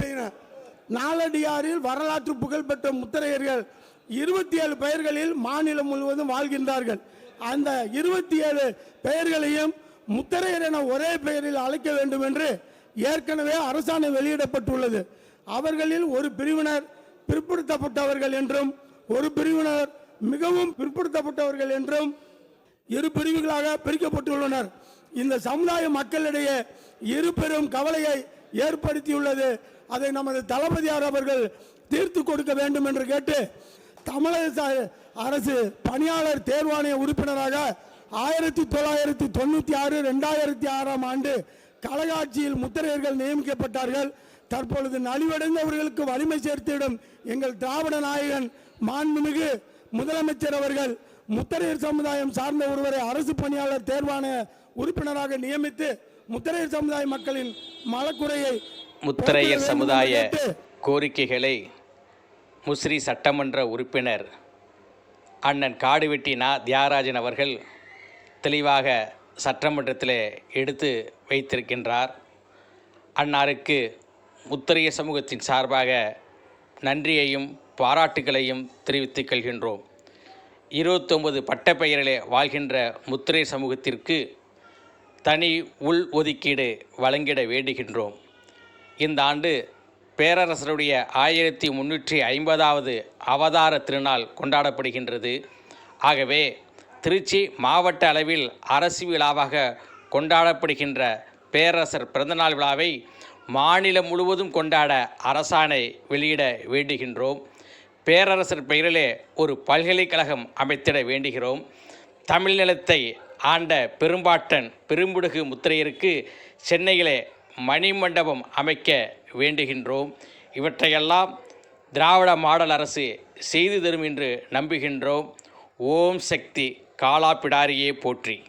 செய்யணும் நாலடியாரில் வரலாற்று புகழ்பெற்ற முத்திரையர்கள் இருபத்தி ஏழு பெயர்களில் மாநிலம் முழுவதும் வாழ்கின்றார்கள். அந்த இருபத்தி ஏழு பெயர்களையும் முத்திரையர் என ஒரே பெயரில் அழைக்க வேண்டும் என்று ஏற்கனவே அரசாணை வெளியிடப்பட்டுள்ளது. அவர்களில் ஒரு பிரிவினர் பிற்படுத்தப்பட்டவர்கள் என்றும் ஒரு பிரிவினர் மிகவும் பிற்படுத்தப்பட்டவர்கள் என்றும் இரு பிரிவுகளாக பிரிக்கப்பட்டுள்ளனர். இந்த சமுதாய மக்களிடையே இரு பெரும் கவலையை ஏற்படுத்தியுள்ளது. அதை நமது தளபதியார் அவர்கள் தீர்த்து கொடுக்க வேண்டும் என்று கேட்டு தமிழக ச- அரசு பணியாளர் தேர்வாணைய உறுப்பினராக ஆயிரத்தி தொள்ளாயிரத்தி தொண்ணூத்தி ஆறு ரெண்டாயிரத்தி ஆறாம் ஆண்டு கலகாட்சியில் முத்திரையர்கள் நியமிக்கப்பட்டார்கள். தற்பொழுது நலிவடைந்தவர்களுக்கு வலிமை சேர்த்திடும் எங்கள் திராவிட நாயகன் மாண்புமிகு முதலமைச்சர் அவர்கள் முத்திரையர் சமுதாயம் சார்ந்த ஒருவரை அரசு பணியாளர் தேர்வான உறுப்பினராக நியமித்து முத்திரையர் சமுதாய மக்களின் மலக்குறையை முத்திரையர் சமுதாய கோரிக்கைகளை முஸ்ரி சட்டமன்ற உறுப்பினர் அண்ணன் காடுவெட்டி நா தியாகராஜன் அவர்கள் தெளிவாக சட்டமன்றத்தில் எடுத்து வைத்திருக்கின்றார். அன்னாருக்கு முத்திரைய சமூகத்தின் சார்பாக நன்றியையும் பாராட்டுகளையும் தெரிவித்துக் கொள்கின்றோம். இருபத்தொன்பது பட்டப்பெயரிலே வாழ்கின்ற முத்திரை சமூகத்திற்கு தனி உள் ஒதுக்கீடு வழங்கிட வேண்டுகின்றோம். இந்த ஆண்டு பேரரசருடைய ஆயிரத்தி முன்னூற்றி ஐம்பதாவது அவதார திருநாள் கொண்டாடப்படுகின்றது. ஆகவே திருச்சி மாவட்ட அளவில் அரசு விழாவாக கொண்டாடப்படுகின்ற பேரரசர் பிறந்தநாள் விழாவை மாநிலம் முழுவதும் கொண்டாட அரசாணை வெளியிட வேண்டுகின்றோம். பேரரசர் பெயரிலே ஒரு பல்கலைக்கழகம் அமைத்திட வேண்டுகிறோம். தமிழ் நிலத்தை ஆண்ட பெரும்பாட்டன் பெரும்புடுகு முத்திரையருக்கு சென்னையிலே மணிமண்டபம் அமைக்க வேண்டுகின்றோம். இவற்றையெல்லாம் திராவிட மாடல் அரசு செய்து தரும் என்று நம்புகின்றோம். ஓம் சக்தி காலாப்பிடாரியே போற்றி.